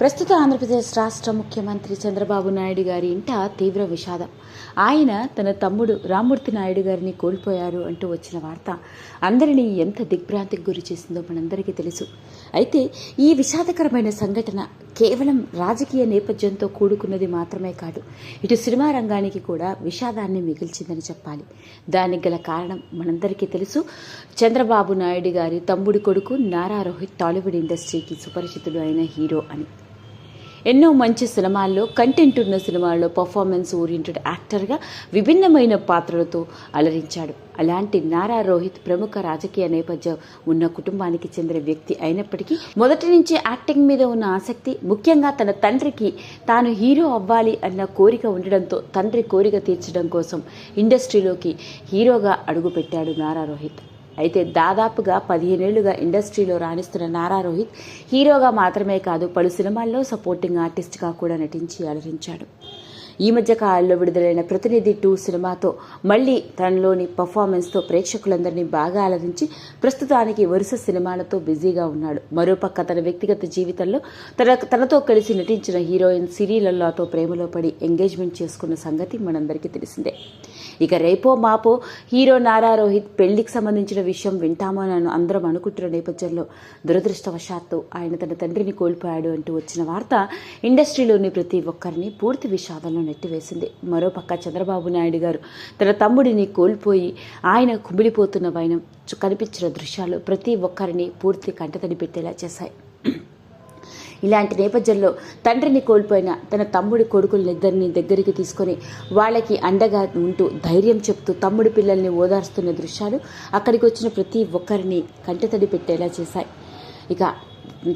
ప్రస్తుత ఆంధ్రప్రదేశ్ రాష్ట్ర ముఖ్యమంత్రి చంద్రబాబు నాయుడు గారి ఇంట తీవ్ర విషాదం. ఆయన తన తమ్ముడు రామ్మూర్తి నాయుడు గారిని కోల్పోయారు అంటూ వచ్చిన వార్త అందరినీ ఎంత దిగ్భ్రాంతికి గురి చేసిందో మనందరికీ తెలుసు. అయితే ఈ విషాదకరమైన సంఘటన కేవలం రాజకీయ నేపథ్యంతో కూడుకున్నది మాత్రమే కాదు ఇటు సినిమా రంగానికి కూడా విషాదాన్ని మిగిల్చిందని చెప్పాలి. దానికి గల కారణం మనందరికీ తెలుసు. చంద్రబాబు నాయుడు గారి తమ్ముడి కొడుకు నారా రోహిత్ టాలీవుడ్ ఇండస్ట్రీకి సుపరిచితుడు అయిన హీరో అని. ఎన్నో మంచి సినిమాల్లో కంటెంట్ ఉన్న సినిమాల్లో పర్ఫార్మెన్స్ ఓరియంటెడ్ యాక్టర్గా విభిన్నమైన పాత్రలతో అలరించాడు. అలాంటి నారా రోహిత్ ప్రముఖ రాజకీయ నేపథ్యం ఉన్న కుటుంబానికి చెందిన వ్యక్తి అయినప్పటికీ మొదటి నుంచి యాక్టింగ్ మీద ఉన్న ఆసక్తి ముఖ్యంగా తన తండ్రికి తాను హీరో అవ్వాలి అన్న కోరిక ఉండడంతో తండ్రి కోరిక తీర్చడం కోసం ఇండస్ట్రీలోకి హీరోగా అడుగుపెట్టాడు నారా రోహిత్. అయితే దాదాపుగా పదిహేనేళ్ళుగా ఇండస్ట్రీలో రాణిస్తున్న నారా రోహిత్ హీరోగా మాత్రమే కాదు పలు సినిమాల్లో సపోర్టింగ్ ఆర్టిస్ట్గా కూడా నటించి అలరించాడు. ఈ మధ్య కాలంలో విడుదలైన ప్రతినిధి టూ సినిమాతో మళ్ళీ తనలోని పర్ఫార్మెన్స్తో ప్రేక్షకులందరినీ బాగా అలరించి ప్రస్తుతానికి వరుస సినిమాలతో బిజీగా ఉన్నాడు. మరోపక్క తన వ్యక్తిగత జీవితంలో తన తనతో కలిసి నటించిన హీరోయిన్ సిరీలల్లాతో ప్రేమలో పడి ఎంగేజ్మెంట్ చేసుకున్న సంగతి మనందరికీ తెలిసిందే. ఇక రేపో మాపో హీరో నారా రోహిత్ పెళ్ళికి సంబంధించిన విషయం వింటామో నన్ను అందరం అనుకుంటున్న నేపథ్యంలో దురదృష్టవశాత్తు ఆయన తన తండ్రిని కోల్పోయాడు అంటూ వచ్చిన వార్త ఇండస్ట్రీలోని ప్రతి ఒక్కరిని పూర్తి విషాదంలో నెట్టివేసింది. మరోపక్క చంద్రబాబు నాయుడు గారు తన తమ్ముడిని కోల్పోయి ఆయన కుమిలిపోతున్న వైనం కనిపించిన దృశ్యాలు ప్రతి ఒక్కరిని పూర్తి కంటతడి పెట్టేలా చేశాయి. ఇలాంటి నేపథ్యంలో తండ్రిని కోల్పోయిన తన తమ్ముడి కొడుకులనిద్దరిని దగ్గరికి తీసుకొని వాళ్ళకి అండగా ఉంటూ ధైర్యం చెప్తూ తమ్ముడి పిల్లల్ని ఓదార్స్తున్న దృశ్యాలు అక్కడికి వచ్చిన ప్రతి ఒక్కరిని కంటతడి పెట్టేలా చేశాయి. ఇక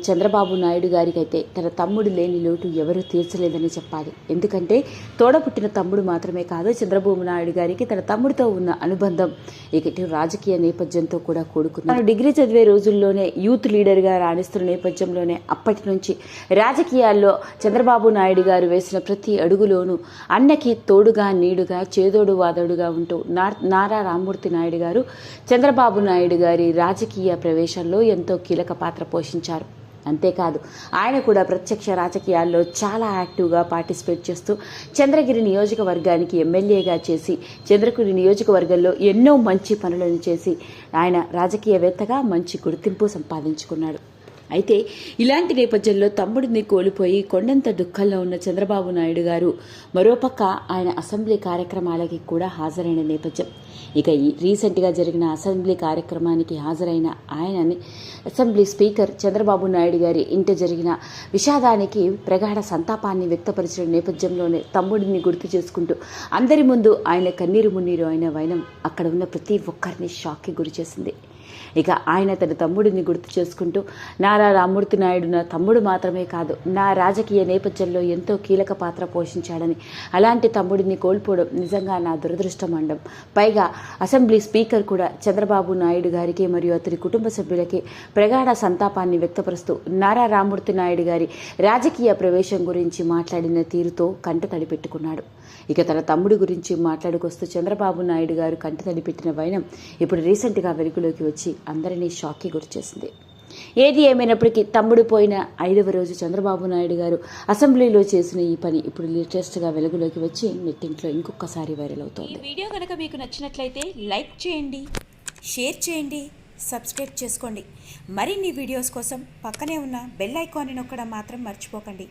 చంద్రబాబు నాయుడు గారికైతే తన తమ్ముడు లేని లోటు ఎవరూ తీర్చలేదని చెప్పాలి. ఎందుకంటే తోడపుట్టిన తమ్ముడు మాత్రమే కాదు చంద్రబాబు నాయుడు గారికి తన తమ్ముడితో ఉన్న అనుబంధం ఇకటి రాజకీయ నేపథ్యంతో కూడా కూడుకుంది తను డిగ్రీ చదివే రోజుల్లోనే యూత్ లీడర్గా రాణిస్తున్న నేపథ్యంలోనే అప్పటి నుంచి రాజకీయాల్లో చంద్రబాబు నాయుడు గారు వేసిన ప్రతి అడుగులోనూ అన్నకి తోడుగా నీడుగా చేదోడు వాదోడుగా ఉంటూ నారా రామ్మూర్తి నాయుడు గారు చంద్రబాబు నాయుడు గారి రాజకీయ ప్రవేశంలో ఎంతో కీలక పాత్ర పోషించారు. అంతేకాదు. ఆయన కూడా ప్రత్యక్ష రాజకీయాల్లో చాలా యాక్టివ్గా పార్టిసిపేట్ చేస్తూ చంద్రగిరి నియోజకవర్గానికి ఎమ్మెల్యేగా చేసి చంద్రగిరి నియోజకవర్గంలో ఎన్నో మంచి పనులను చేసి ఆయన రాజకీయవేత్తగా మంచి గుర్తింపు సంపాదించుకున్నాడు. అయితే ఇలాంటి నేపథ్యంలో తమ్ముడిని కోల్పోయి కొండంత దుఃఖంలో ఉన్న చంద్రబాబు నాయుడు గారు మరోపక్క ఆయన అసెంబ్లీ కార్యక్రమాలకి కూడా హాజరైన నేపథ్యం. ఇక ఈ రీసెంట్గా జరిగిన అసెంబ్లీ కార్యక్రమానికి హాజరైన ఆయనని అసెంబ్లీ స్పీకర్ చంద్రబాబు నాయుడు గారి ఇంట జరిగిన విషాదానికి ప్రగాఢ సంతాపాన్ని వ్యక్తపరిచిన నేపథ్యంలోనే తమ్ముడిని గుర్తు చేసుకుంటూ అందరి ముందు ఆయన కన్నీరు మున్నీరు అయిన వైనం అక్కడ ఉన్న ప్రతి ఒక్కరిని షాక్కి గురి చేసింది. ఇక ఆయన తన తమ్ముడిని గుర్తు చేసుకుంటూ నారా రామూర్తి నాయుడు నా తమ్ముడు మాత్రమే కాదు నా రాజకీయ నేపథ్యంలో ఎంతో కీలక పాత్ర పోషించాడని. అలాంటి తమ్ముడిని కోల్పోవడం నిజంగా నా దురదృష్టమండం. పైగా అసెంబ్లీ స్పీకర్ కూడా చంద్రబాబు నాయుడు గారికి మరియు అతని కుటుంబ సభ్యులకి ప్రగాఢ సంతాపాన్ని వ్యక్తపరుస్తూ నారా రామూర్తి నాయుడు గారి రాజకీయ ప్రవేశం గురించి మాట్లాడిన తీరుతో కంట తడిపెట్టుకున్నాడు. ఇక తన తమ్ముడి గురించి మాట్లాడుకొస్తూ చంద్రబాబు నాయుడు గారు కంటి తడి పెట్టిన వైనం ఇప్పుడు రీసెంట్గా వెలుగులోకి వచ్చి అందరినీ షాక్కి గురిచేసింది. ఏది ఏమైనప్పటికీ తమ్ముడు పోయిన ఐదవ రోజు చంద్రబాబు నాయుడు గారు అసెంబ్లీలో చేసిన ఈ పని ఇప్పుడు లేటెస్ట్గా వెలుగులోకి వచ్చి నెట్టింట్లో ఇంకొకసారి వైరల్ ఈ అవుతోంది వీడియో కనుక మీకు నచ్చినట్లయితే లైక్ చేయండి షేర్ చేయండి సబ్స్క్రైబ్ చేసుకోండి. మరిన్ని వీడియోస్ కోసం పక్కనే ఉన్న బెల్ ఐకాన్ని నొక్కడం మాత్రం మర్చిపోకండి.